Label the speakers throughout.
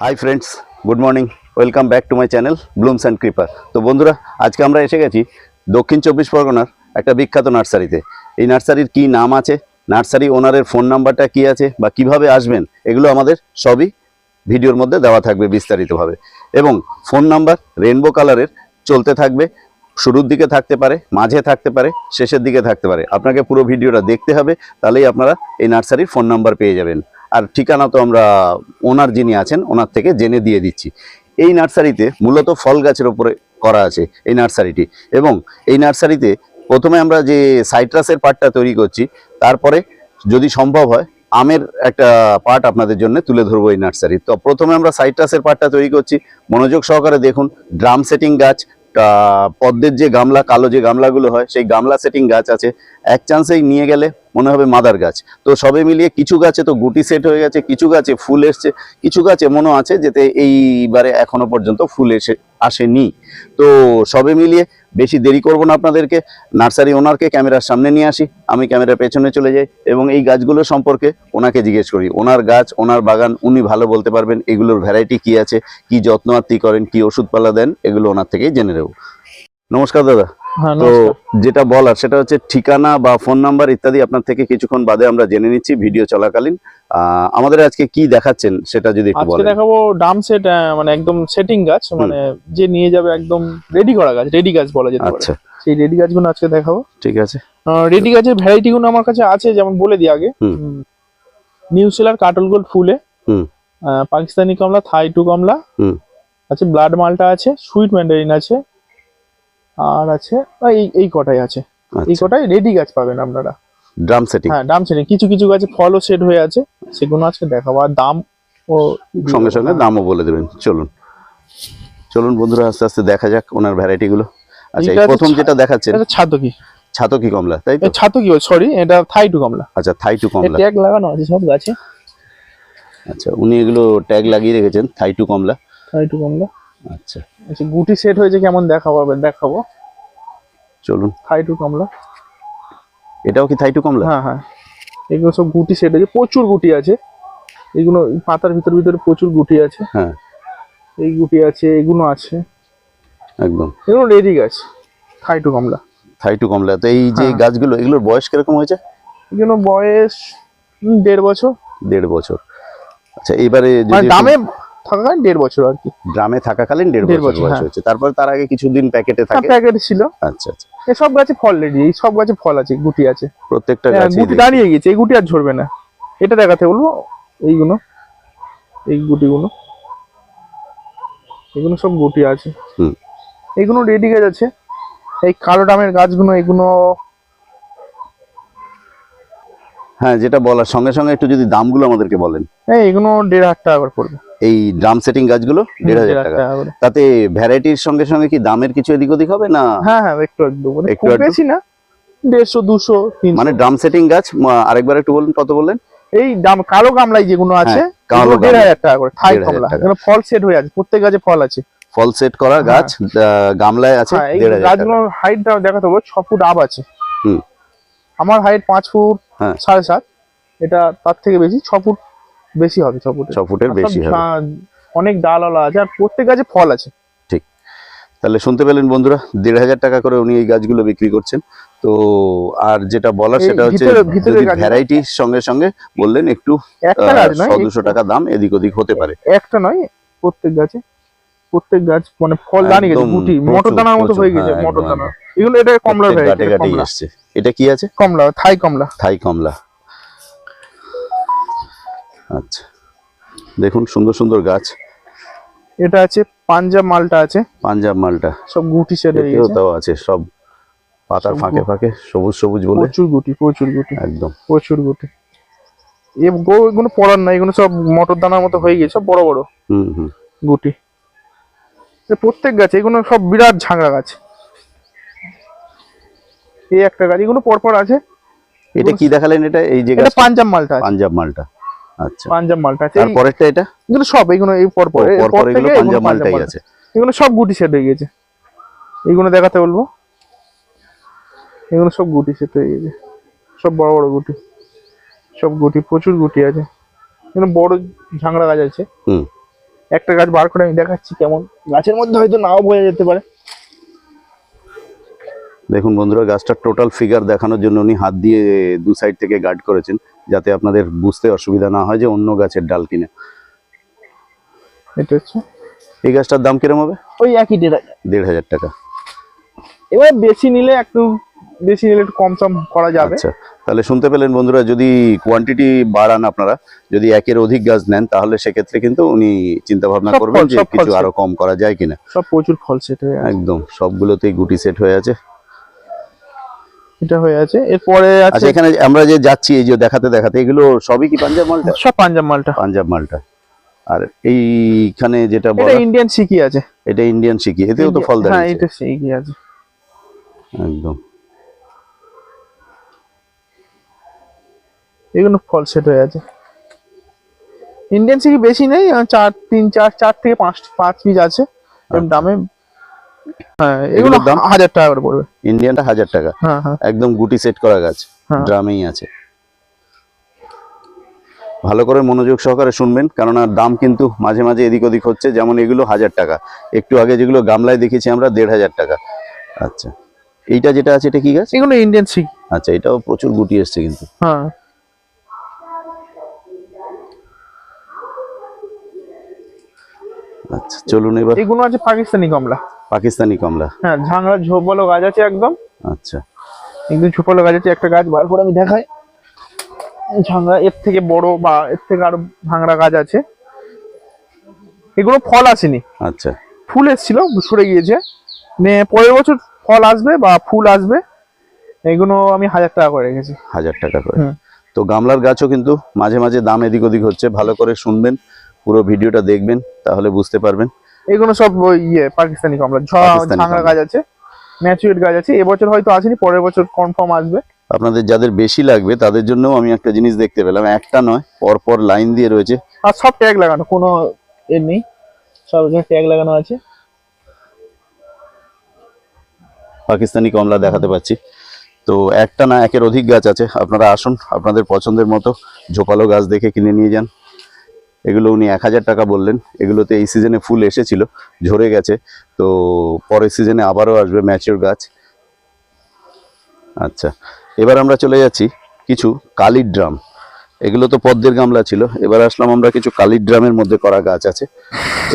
Speaker 1: Hi friends good morning welcome back to my channel blooms and creeper তো বন্ধুরা, আজকে আমরা এসে গেছি দক্ষিণ চব্বিশ পরগনার একটা বিখ্যাত নার্সারিতে। এই নার্সারির কি নাম আছে? নার্সারি ওনারের ফোন নাম্বারটা কি আছে? বা কীভাবে আসবেন? এগুলো আমাদের সবই ভিডিওর মধ্যে দেওয়া থাকবে বিস্তারিতভাবে। এবং ফোন নাম্বার রেনবো কালারের চলতে থাকবে, শুরুর দিকে থাকতে পারে, মাঝে থাকতে পারে, শেষের দিকে থাকতে পারে। আপনাকে পুরো ভিডিওটা দেখতে হবে, তাহলেই আপনারা এই নার্সারির ফোন নাম্বার পেয়ে যাবেন। আর ঠিকানা তো আমরা ওনার যিনি আছেন, ওনার থেকে জেনে দিয়ে দিচ্ছি। এই নার্সারিতে মূলত ফল গাছের ওপরে করা আছে এই নার্সারিটি এবং এই নার্সারিতে প্রথমে আমরা যে সাইট্রাসের পার্টটা তৈরি করছি, তারপরে যদি সম্ভব হয় আমের একটা পার্ট আপনাদের জন্য তুলে ধরবো এই নার্সারি। তো প্রথমে আমরা সাইট্রাসের পার্টটা তৈরি করছি। মনোযোগ সহকারে দেখুন, ড্রাম সেটিং গাছ পদ্মের যে গামলা, কালো যে গামলাগুলো হয়, সেই গামলা সেটিং গাছ আছে। এক চান্সেই নিয়ে গেলে মনে হবে মাদার গাছ। তো সবে মিলিয়ে কিছু গাছে তো গুটি সেট হয়ে গেছে, কিছু গাছে ফুল এসছে, কিছু গাছে মনে আছে যেতে এইবারে এখনও পর্যন্ত ফুল এসে আসেনি। তো সবে মিলিয়ে বেশি দেরি করব না আপনাদেরকে, নার্সারি ওনারকে ক্যামেরার সামনে নিয়ে আসি, আমি ক্যামেরার পেছনে চলে যাই এবং এই গাছগুলো সম্পর্কে ওনাকে জিজ্ঞেস করি। ওনার গাছ, ওনার বাগান, উনি ভালো বলতে পারবেন এগুলোর ভ্যারাইটি কি আছে, কি যত্ন আত্তি করেন, কি ওষুধপালা দেন, এগুলো ওনার থেকেই জেনে নেব। নমস্কার দাদা। তো যেটা বলার সেটা হচ্ছে ঠিকানা বা ফোন নাম্বার ইত্যাদি আপনার থেকে কিছুক্ষণ বাদে আমরা জেনে নিচ্ছি ভিডিও চলাকালীন। আমাদের আজকে কি দেখাচ্ছেন সেটা যদি একটু
Speaker 2: আজকে
Speaker 1: বলেন।
Speaker 2: দেখাবো ডাম সেট মানে একদম সেটিং গাছ মানে যে নিয়ে যাবে একদম রেডি করা গাছ রেডি গাছ বলা যেতে পারে।
Speaker 1: আচ্ছা।
Speaker 2: সেই রেডি গাছগুলো আজকে দেখাবো।
Speaker 1: ঠিক আছে।
Speaker 2: রেডি গাছের ভ্যারাইটি গুলো আমার কাছে আছে যেমন বলে দিই আগে।
Speaker 1: হুম।
Speaker 2: নিউসিলার কাটল গোল্ড ফুলে পাকিস্তানি কমলা থাই টু কমলা
Speaker 1: হুম।
Speaker 2: আছে ব্লাড মালটা আছে সুইট ম্যান্ডারিন আছে আর আছে এই এই কটাই আছে। এই
Speaker 1: আচ্ছা।
Speaker 2: কটাই রেডি গাছ পাবেন আপনারা।
Speaker 1: ড্রাম সেটিং
Speaker 2: হ্যাঁ ড্রাম সেটিং কিছু কিছু গাছে ফলও সেট হয়ে আছে সেগুলো আজকে দেখাবো। আর দাম ও
Speaker 1: সঙ্গে সঙ্গে দামও বলে দেবেন। চলুন। চলুন বন্ধুরা আস্তে আস্তে দেখা যাক ওনার ভ্যারাইটি গুলো। আচ্ছা প্রথম যেটা দেখাচ্ছেন
Speaker 2: এটা ছাতকি।
Speaker 1: ছাতকি কমলা তাই তো?
Speaker 2: ছাতকি সরি এটা থাই টু কমলা।
Speaker 1: আচ্ছা থাই টু কমলা।
Speaker 2: ট্যাগ লাগানো আছে সব গাছে।
Speaker 1: আচ্ছা উনি এগুলো ট্যাগ লাগিয়ে রেখেছেন থাই টু কমলা।
Speaker 2: থাই টু কমলা।
Speaker 1: আচ্ছা।
Speaker 2: আচ্ছা গুটি সেট হয়েছে কেমন দেখাবো? দেখাবো।
Speaker 1: চলুন।
Speaker 2: থাই টু কমলা
Speaker 1: এটাও কি থাই টু কমলা
Speaker 2: হ্যাঁ হ্যাঁ। এগুলো সব গুটি সেট হয়েছে। প্রচুর গুটি আছে। এগুলো পাতার ভিতর ভিতরে প্রচুর গুটি আছে।
Speaker 1: হ্যাঁ।
Speaker 2: এই গুটি আছে এগুলো আছে।
Speaker 1: একদম।
Speaker 2: এগুলো রেডি গাছ। থাই টু কমলা
Speaker 1: থাই টু কমলা তো এই যে
Speaker 2: হ্যাঁ।
Speaker 1: গাছগুলো এগুলোর বয়স কীরকম হয়েছে?
Speaker 2: এগুলো বয়স দেড় বছর।
Speaker 1: দেড় বছর। আচ্ছা এবারে
Speaker 2: মানে দামে থাকা দেড় বছর আর কি।
Speaker 1: গ্রামে থাকাকালীন দেড় বছর বয়স
Speaker 2: হ্যাঁ।
Speaker 1: হয়েছে। তারপর তার আগে কিছুদিন প্যাকেটে থাকে।
Speaker 2: প্যাকেট ছিল।
Speaker 1: আচ্ছা আচ্ছা।
Speaker 2: এসব গাছে ফল রেডি এই সব গাছে ফল আছে গুটি আছে।
Speaker 1: প্রত্যেকটা
Speaker 2: হ্যাঁ,
Speaker 1: গাছে
Speaker 2: গুটি দাঁড়িয়ে গেছে এই গুটি আর ঝরবে না। এটা দেখাতে বলব এইগুলো এই গুটিগুলো। এগুলো সব গুটি আছে।
Speaker 1: হুম।
Speaker 2: এগুলো রেডি গাছ আছে এই কালো ডামের গাছগুলো এগুলো
Speaker 1: হ্যাঁ যেটা বলার সঙ্গে সঙ্গে একটু যদি দামগুলো আমাদেরকে বলেন।
Speaker 2: হ্যাঁ এগুলো দেড় হাজার টাকা করে পড়বে।
Speaker 1: এই ড্রাম সেটিং গাছগুলো দেড় হাজার টাকা। তাতে ভ্যারাইটির সঙ্গে সঙ্গে কি দামের কিছু এদিক ওদিক হবে না?
Speaker 2: হ্যাঁ হ্যাঁ একটু একটু
Speaker 1: একটু
Speaker 2: বেশি না দেড়শো দুশো
Speaker 1: মানে ড্রাম সেটিং গাছ আরেকবার একটু বলুন কত বললেন?
Speaker 2: এই দাম কালো গামলাই যেগুলো আছে
Speaker 1: হ্যাঁ, কালো
Speaker 2: দেড় হাজার টাকা করে থাই কমলা। ফল সেট হয়ে আছে প্রত্যেক গাছে ফল আছে।
Speaker 1: ফল সেট করা
Speaker 2: হ্যাঁ।
Speaker 1: গাছ গামলায় আছে
Speaker 2: হ্যাঁ গাছগুলোর হাইটটা দেখাতে হবে ছ ফুট আপ আছে।
Speaker 1: হুম।
Speaker 2: আমার হাইট পাঁচ ফুট। সাড়ে সাত। এটা তার থেকে বেশি ছ ফুট বেশি হবে ছ ফুট
Speaker 1: ছ ফুটের বেশি হবে।
Speaker 2: অনেক ডালওয়ালা আছে আর প্রত্যেক গাছে ফল আছে। ঠিক।
Speaker 1: তাহলে শুনতে পেলেন বন্ধুরা দেড় হাজার টাকা করে উনি এই গাছগুলো বিক্রি করছেন। তো আর যেটা বলার সেটা হচ্ছে ভ্যারাইটির সঙ্গে সঙ্গে বললেন একটু দুশো টাকা দাম এদিক ওদিক হতে পারে।
Speaker 2: একটা নয় প্রত্যেক গাছে প্রত্যেক গাছ মানে ফল দাঁড়িয়ে গেছে গুটি মটর দানার মতো হয়ে গেছে
Speaker 1: হ্যাঁ,
Speaker 2: মটর দানা। এগুলো এটা ভ্যারাইটি কমলা।
Speaker 1: এসছে। এটা কি আছে?
Speaker 2: কমলা থাই কমলা।
Speaker 1: থাই কমলা। আচ্ছা। দেখুন সুন্দর সুন্দর গাছ।
Speaker 2: এটা আছে পাঞ্জাব মালটা আছে।
Speaker 1: পাঞ্জাব মালটা।
Speaker 2: সব গুটি
Speaker 1: এতেও
Speaker 2: গেছে।
Speaker 1: তাও আছে সব পাতার ফাঁকে ফাঁকে সবুজ সবুজ বলে।
Speaker 2: প্রচুর গুটি প্রচুর গুটি।
Speaker 1: একদম।
Speaker 2: প্রচুর গুটি। এগুলো পড়ার না এগুলো সব মটর দানার মতো হয়ে গেছে সব বড় বড়
Speaker 1: হুম হুম।
Speaker 2: গুটি। প্রত্যেক গাছ এগুলো সব বিরাট ঝাংড়া গাছ। এই একটা গাছ এগুলো পরপর আছে।
Speaker 1: এটা কি দেখালেন এটা? এই যে
Speaker 2: পাঞ্জাব মালটা
Speaker 1: পাঞ্জাব মালটা। আচ্ছা।
Speaker 2: পাঞ্জাব মালটা আছে।
Speaker 1: আর পরেরটা এটা?
Speaker 2: এগুলো সব এগুলো এই এর
Speaker 1: পরপর
Speaker 2: পর
Speaker 1: এগুলো পাঞ্জাব মালটাই আছে।
Speaker 2: এগুলো সব গুটি সেট হয়ে গেছে এগুলো দেখাতে বলব? এগুলো সব গুটি সেট হয়ে গেছে সব বড় বড় গুটি। সব গুটি প্রচুর গুটি আছে। এগুলো বড় ঝাংড়া গাছ আছে।
Speaker 1: হুম।
Speaker 2: একটা গাছ বার করে আমি দেখাচ্ছি কেমন। গাছের মধ্যে হয়তো নাও বোঝা যেতে পারে।
Speaker 1: দেখুন বন্ধুরা গাছটার টোটাল ফিগার দেখানোর জন্য উনি হাত দিয়ে দু সাইড থেকে গার্ড করেছেন। যাতে আপনাদের বুঝতে অসুবিধা না হয় যে অন্য গাছের ডাল কিনে।
Speaker 2: এটা হচ্ছে?
Speaker 1: এই গাছটার দাম কিরম হবে?
Speaker 2: ওই একই ডেটা
Speaker 1: দেড় হাজার টাকা।
Speaker 2: এবার বেশি নিলে একটু বেশি নিলে একটু কম সম করা যাবে।
Speaker 1: আচ্ছা তাহলে শুনতে পেলেন বন্ধুরা যদি কোয়ান্টিটি বাড়ান আপনারা যদি একের অধিক গাছ নেন তাহলে সেক্ষেত্রে কিন্তু উনি চিন্তা ভাবনা করবেন যে কিছু আরও কম করা যায় কিনা।
Speaker 2: সব প্রচুর ফল সেট হয়ে
Speaker 1: একদম সবগুলোতেই গুটি সেট হয়ে আছে।
Speaker 2: এটা হয়ে আছে। এরপরে আছে
Speaker 1: আচ্ছা এখানে আমরা যে যাচ্ছি এই যে দেখাতে দেখাতে এগুলো সবই কি পাঞ্জাব মালটা?
Speaker 2: সব পাঞ্জাব মালটা।
Speaker 1: পাঞ্জাব মালটা। আর এইখানে যেটা
Speaker 2: এটা ইন্ডিয়ান সিকি আছে।
Speaker 1: এটা ইন্ডিয়ান শিখি এতেও তো ফল
Speaker 2: হ্যাঁ এটা সিকি আছে।
Speaker 1: একদম।
Speaker 2: এগুলো ফল সেট হয়ে আছে। ইন্ডিয়ান সিকি বেশি নেই চার তিন চার চার থেকে পাঁচ পাঁচ পিস আছে। এরকম দামে হ্যাঁ এগুলো
Speaker 1: দাম?
Speaker 2: হাজার টাকা করে পড়বে।
Speaker 1: ইন্ডিয়ানটা হাজার টাকা।
Speaker 2: হ্যাঁ হ্যাঁ।
Speaker 1: একদম গুটি সেট করা গাছ। ড্রামেই আছে। ভালো করে মনোযোগ সহকারে শুনবেন কেননা দাম কিন্তু মাঝে মাঝে এদিক ওদিক হচ্ছে যেমন এগুলো হাজার টাকা। একটু আগে যেগুলো গামলায় দেখেছি আমরা দেড় হাজার টাকা। আচ্ছা। এইটা যেটা আছে এটা কি গাছ?
Speaker 2: এগুলো ইন্ডিয়ান সিকি
Speaker 1: আচ্ছা এটাও প্রচুর গুটি এসছে কিন্তু।
Speaker 2: হ্যাঁ।
Speaker 1: আচ্ছা চলুন এবার।
Speaker 2: এগুলো আছে পাকিস্তানি কমলা
Speaker 1: পাকিস্তানি কমলা।
Speaker 2: হ্যাঁ ঝাংড়া ঝোপালো গাছ আছে একদম।
Speaker 1: আচ্ছা।
Speaker 2: একদম ঝোপালো গাছ আছে একটা গাছ বার করে আমি দেখাই। ঝাংড়া এর থেকে বড় বা এর থেকে আরও ভাঙড়া গাছ আছে। এগুলো ফল আসেনি।
Speaker 1: আচ্ছা।
Speaker 2: ফুল এসেছিল সরে গিয়েছে। নে পরের বছর ফল আসবে বা ফুল আসবে এগুলো আমি হাজার টাকা করে রেখেছি।
Speaker 1: হাজার টাকা করে। তো গামলার গাছও কিন্তু মাঝে মাঝে দাম এদিক ওদিক হচ্ছে ভালো করে শুনবেন পুরো ভিডিওটা দেখবেন তাহলে বুঝতে পারবেন।
Speaker 2: এগুলো সব ইয়ে পাকিস্তানি কমলা ঝ-
Speaker 1: পাকিস্তানি
Speaker 2: গাছ আছে ম্যাচুরেট গাছ আছে এবছর হয়তো আসেনি পরের বছর কনফার্ম আসবে।
Speaker 1: আপনাদের যাদের বেশি লাগবে তাদের জন্যও আমি একটা জিনিস দেখতে পেলাম একটা নয় পর পর লাইন দিয়ে রয়েছে।
Speaker 2: আর সব ট্যাগ লাগানো কোনো এর নেই সব ট্যাগ লাগানো আছে।
Speaker 1: পাকিস্তানি কমলা দেখাতে পাচ্ছি। তো একটা না একের অধিক গাছ আছে আপনারা আসুন আপনাদের পছন্দের মতো ঝোপালো গাছ দেখে কিনে নিয়ে যান। এগুলো উনি এক হাজার টাকা বললেন। এগুলোতে এই সিজনে ফুল এসেছিল ঝরে গেছে। তো পরের সিজনে আবারও আসবে ম্যাচিওর গাছ। আচ্ছা এবার আমরা চলে যাচ্ছি কিছু কালির ড্রাম। এগুলো তো পদ্মের গামলা ছিল। এবার আসলাম আমরা কিছু কালির ড্রামের মধ্যে করা গাছ আছে।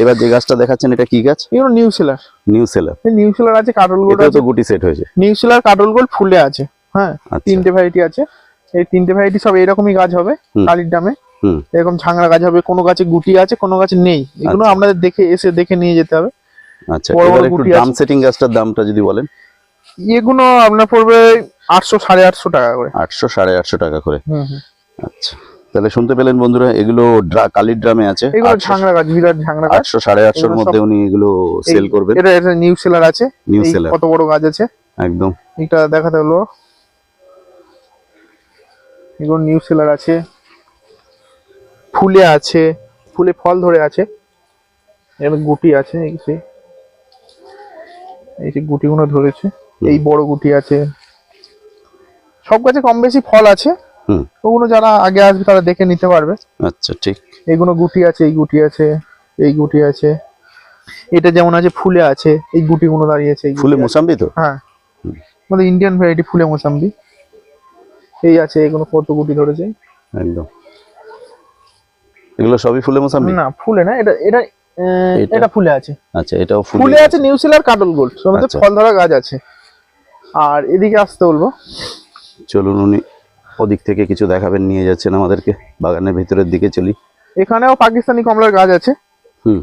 Speaker 1: এবার যে গাছটা দেখাচ্ছেন এটা কি গাছ?
Speaker 2: এগুলো new seller
Speaker 1: new seller
Speaker 2: new seller আছে কাটল গোল্ড
Speaker 1: তো গুটি সেট হয়েছে।
Speaker 2: নিউ সেলার কাটল গোল্ড ফুলে আছে। হ্যাঁ
Speaker 1: আচ্ছা।
Speaker 2: তিনটে ভ্যারাইটি আছে। এই তিনটে ভ্যারাইটি সব এরকমই গাছ হবে। কালির
Speaker 1: হুম
Speaker 2: এরকম ঝাংড়া গাছ হবে কোনো গাছে গুটি আছে কোনো গাছে নেই। এগুলো
Speaker 1: আচ্ছা।
Speaker 2: আপনাদের দেখে এসে দেখে নিয়ে যেতে হবে।
Speaker 1: আচ্ছা এবার একটু। সেটিং গাছটার দামটা যদি বলেন।
Speaker 2: এগুলো আপনার পড়বে আটশো সাড়ে আটশো টাকা করে।
Speaker 1: আটশো সাড়ে আটশো টাকা করে। আচ্ছা তাহলে শুনতে পেলেন বন্ধুরা এগুলো কালির ড্রামে আছে।
Speaker 2: এগুলো গাছ বিরাট
Speaker 1: মধ্যে উনি এগুলো সেল করবেন।
Speaker 2: এটা এটা নিউ সেলার আছে।
Speaker 1: নিউ সেলার
Speaker 2: কত বড় গাছ আছে?
Speaker 1: একদম।
Speaker 2: এটা দেখাতে হলো। এগুলো নিউ সেলার আছে। ফুলে আছে ফুলে ফল ধরে আছে। এখানে গুটি আছে এই যে। এই যে গুটিগুলো ধরেছে এই বড় গুটি আছে। সব গাছে কম বেশি ফল আছে।
Speaker 1: হুম।
Speaker 2: ওগুলো যারা আগে আসবে তারা দেখে নিতে পারবে।
Speaker 1: আচ্ছা ঠিক।
Speaker 2: এগুলো গুটি আছে এই গুটি আছে এই গুটি আছে। এটা যেমন আছে ফুলে আছে এই গুটিগুলো দাঁড়িয়েছে
Speaker 1: ফুলে মোসাম্বি তো?
Speaker 2: হ্যাঁ। আমাদের ইন্ডিয়ান ভ্যারাইটি ফুলে মোসাম্বি। এই আছে এগুলো কত গুটি ধরেছে?
Speaker 1: একদম। এগুলো সবই ফুলে মোসাম্বি
Speaker 2: না ফুলে না এটা এটা
Speaker 1: এটা?
Speaker 2: ফুলে আছে।
Speaker 1: আচ্ছা এটাও
Speaker 2: ফুলে
Speaker 1: ফুলে
Speaker 2: আছে নিউজিল্যান্ড কাটল গোল্ড সবথেকে
Speaker 1: আচ্ছা।
Speaker 2: ফল ধরা গাছ আছে। আর এদিকে আসতে বলব।
Speaker 1: চলুন উনি ওদিক থেকে কিছু দেখাবেন নিয়ে যাচ্ছেন আমাদেরকে বাগানের ভিতরের দিকে চলি।
Speaker 2: এখানেও পাকিস্তানি কমলার গাছ আছে।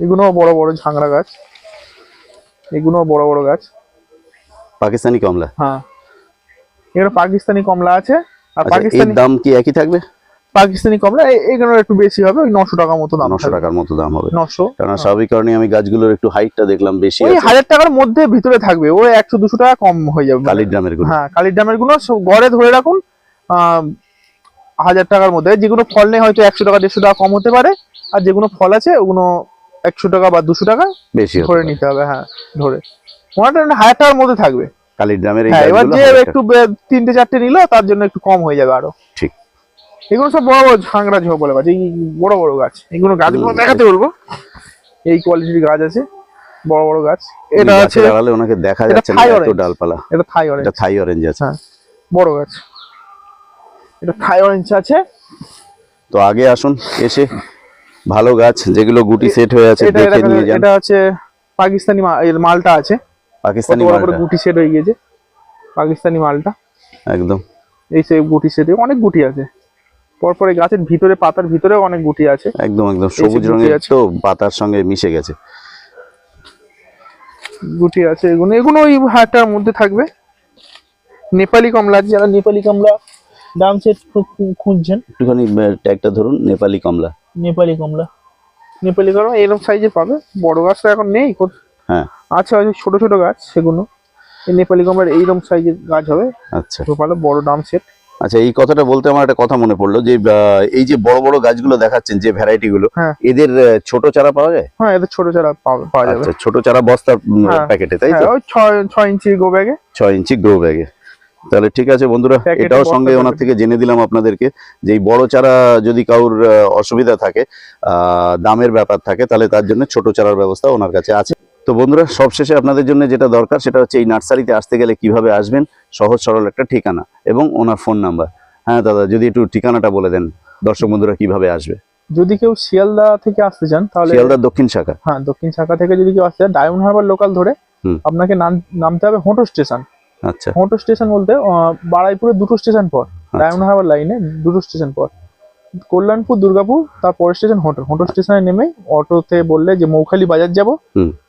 Speaker 2: এগুলোও বড় বড় ঝাংড়া গাছ। এগুলোও বড় বড় গাছ।
Speaker 1: পাকিস্তানি কমলা?
Speaker 2: হ্যাঁ। এগুলো পাকিস্তানি কমলা আছে। আর
Speaker 1: আচ্ছা
Speaker 2: পাকিস্তানি
Speaker 1: দাম কি একই থাকবে?
Speaker 2: পাকিস্তানি কমলা এগুলো একটু বেশি হবে ওই নশো টাকা মতো দাম
Speaker 1: নশো টাকার মতো দাম হবে।
Speaker 2: নশো?
Speaker 1: কারণ স্বাভাবিক কারণে আমি গাছগুলোর একটু হাইটটা দেখলাম বেশি
Speaker 2: ওই হাজার টাকার মধ্যে ভিতরে থাকবে ওই একশো দুশো টাকা কম হয়ে যাবে।
Speaker 1: কালির ড্রামেরগুলো।
Speaker 2: হ্যাঁ কালিরগুলো গড়ে ধরে রাখুন হাজার টাকার মধ্যে। যেগুলো ফল নেই হয়তো একশো টাকা দেড়শো টাকা কম হতে পারে আর যেগুলো ফল আছে ওগুলো একশো টাকা বা দুশো টাকা
Speaker 1: বেশি
Speaker 2: ধরে নিতে হবে হ্যাঁ ধরে। মোটামুটি হাজার টাকার মধ্যে থাকবে।
Speaker 1: কালির ড্রামের
Speaker 2: হ্যাঁ এবার যে একটু তিনটে চারটে নিল তার জন্য একটু কম হয়ে যাবে আরও।
Speaker 1: ঠিক।
Speaker 2: এগুলো সব বড় বড় ঝাংড়া ঝোপ বলে গাছ এই বড় বড় গাছ। এগুলো গাছগুলো দেখাতে বলব। এই কোয়ালিটির গাছ আছে বড় বড় গাছ।
Speaker 1: এটা
Speaker 2: আছে
Speaker 1: দাঁড়ালে ওনাকে দেখা যাচ্ছে না এত ডালপালা।
Speaker 2: এটা থাই অরেঞ্জ
Speaker 1: এটা থাই অরেঞ্জ আছে।
Speaker 2: হ্যাঁ বড় গাছ। এটা থাই অরেঞ্জ আছে।
Speaker 1: তো আগে আসুন এসে ভালো গাছ যেগুলো গুটি সেট হয়ে আছে দেখে নিয়ে যান।
Speaker 2: এটা আছে পাকিস্তানি মালটা আছে।
Speaker 1: পাকিস্তানি মালটা।
Speaker 2: গুটি সেট হয়ে গিয়েছে। পাকিস্তানি মালটা।
Speaker 1: একদম।
Speaker 2: এই সেই গুটি সেটে অনেক গুটি আছে। পরপরে গাছের ভিতরে পাতার ভিতরেও অনেক গুটি আছে।
Speaker 1: একদম একদম। সবুজ রঙের। তো পাতার সঙ্গে মিশে গেছে।
Speaker 2: গুটি আছে এগুলো। এগুলো ওই হাটটার মধ্যে থাকবে। নেপালি কমলা যারা নেপালি কমলা দাম সেট খুঁজছেন।
Speaker 1: একটুখানি ট্যাগটা ধরুন নেপালি কমলা।
Speaker 2: নেপালি কমলা। নেপালি কমলা এরকম সাইজের পাবে। বড় গাছ তো এখন নেই
Speaker 1: হ্যাঁ।
Speaker 2: আছে হয়তো ছোট ছোট গাছ সেগুলো। এই নেপালি কমলার এইরকম সাইজের গাছ হবে।
Speaker 1: আচ্ছা।
Speaker 2: তো ভালো বড় দাম সেট
Speaker 1: আচ্ছা এই কথাটা বলতে আমার একটা কথা মনে পড়ল যে এই যে বড় বড় গাছগুলো দেখাচ্ছেন যে ভ্যারাইটি গুলো
Speaker 2: হ্যাঁ।
Speaker 1: এদের ছোট চারা পাওয়া যায়?
Speaker 2: হ্যাঁ এদের ছোট চারা পাওয়া যাবে।
Speaker 1: আচ্ছা ছোট চারা বস্তা
Speaker 2: হ্যাঁ।
Speaker 1: প্যাকেটে তাই তো?
Speaker 2: হ্যাঁ ছয় ইঞ্চি গো ব্যাগে
Speaker 1: ছয় ইঞ্চি গ্রো ব্যাগে তাহলে ঠিক আছে বন্ধুরা এটাও সঙ্গে ওনার থেকে জেনে দিলাম আপনাদেরকে যে বড় চারা যদি কারোর অসুবিধা থাকে আহ, দামের ব্যাপার থাকে তাহলে তার জন্য ছোট চারার ব্যবস্থা ওনার কাছে আছে। তো বন্ধুরা সবশেষে আপনাদের জন্য যেটা দরকার সেটা হচ্ছে এই নার্সারিতে আসতে গেলে কীভাবে আসবেন সহজ সরল একটা ঠিকানা এবং ওনার ফোন নাম্বার। হ্যাঁ দাদা যদি একটু ঠিকানাটা বলে দেন দর্শক বন্ধুরা কীভাবে আসবে?
Speaker 2: যদি কেউ শিয়ালদা থেকে আসতে চান তাহলে
Speaker 1: শিয়ালদা দক্ষিণ শাখা।
Speaker 2: হ্যাঁ দক্ষিণ শাখা থেকে যদি কেউ আসতে চান ডায়মন্ড হারবার লোকাল ধরে আপনাকে নাম- নামতে হবে হোটো স্টেশন
Speaker 1: আচ্ছা।
Speaker 2: হোটো স্টেশন বলতে আহ, বারাইপুরে দুটো স্টেশন পর ডায়মন্ড হারবার লাইনে দুটো স্টেশন পর। কল্যাণপুর দুর্গাপুর তারপর স্টেশন হোটো হোটো স্টেশনে নেমে অটোতে বললে যে মৌখালি বাজার যাব।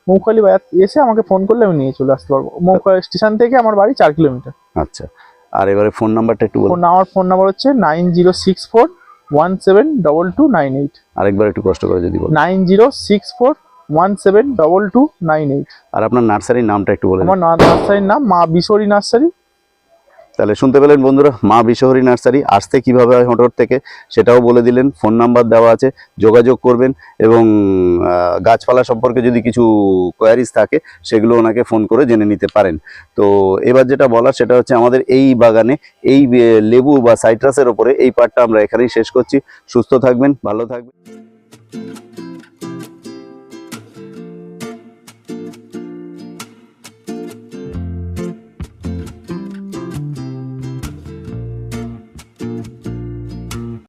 Speaker 2: মৌখালি বাজার এসে আমাকে ফোন করলে আমি নিয়ে চলে আসতে পারব। মৌখালি স্টেশন থেকে আমার বাড়ি চার কিলোমিটার।
Speaker 1: আচ্ছা। আর এবারে ফোন নাম্বারটা একটু বলুন।
Speaker 2: আমার ফোন নাম্বার হচ্ছে nine zero six four one seven double two nine eight
Speaker 1: আরেকবার একটু কষ্ট করে যদি বলুন।
Speaker 2: Nine zero six four one seven double two nine eight
Speaker 1: আর আপনার নার্সারির নামটা একটু বলে দিন।
Speaker 2: আমার নার্সারির নাম মা বিশোরী নার্সারি।
Speaker 1: তাহলে শুনতে পেলেন বন্ধুরা, মা বিশহরী নার্সারি, আসতে কীভাবে হয় হোটর থেকে সেটাও বলে দিলেন, ফোন নাম্বার দেওয়া আছে, যোগাযোগ করবেন এবং গাছপালা সম্পর্কে যদি কিছু কোয়ারিজ থাকে সেগুলো ওনাকে ফোন করে জেনে নিতে পারেন। তো এবার যেটা বলার সেটা হচ্ছে আমাদের এই বাগানে এই লেবু বা সাইট্রাসের ওপরে এই পার্টটা আমরা এখানেই শেষ করছি। সুস্থ থাকবেন, ভালো থাকবেন।